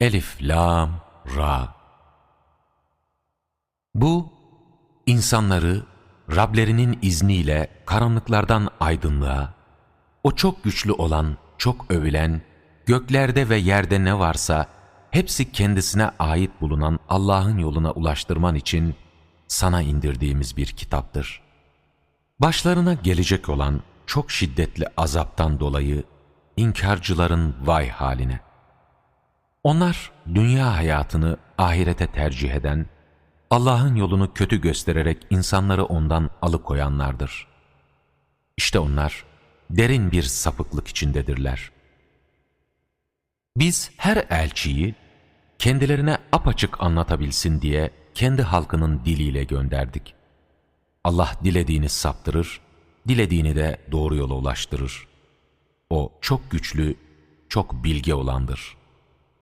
Elif, Lam, Ra. Bu, insanları Rablerinin izniyle karanlıklardan aydınlığa, o çok güçlü olan, çok övülen, göklerde ve yerde ne varsa hepsi kendisine ait bulunan Allah'ın yoluna ulaştırman için sana indirdiğimiz bir kitaptır. Başlarına gelecek olan çok şiddetli azaptan dolayı inkarcıların vay haline. Onlar dünya hayatını ahirete tercih eden, Allah'ın yolunu kötü göstererek insanları ondan alıkoyanlardır. İşte onlar derin bir sapıklık içindedirler. Biz her elçiyi kendilerine apaçık anlatabilsin diye kendi halkının diliyle gönderdik. Allah dilediğini saptırır, dilediğini de doğru yola ulaştırır. O çok güçlü, çok bilge olandır.''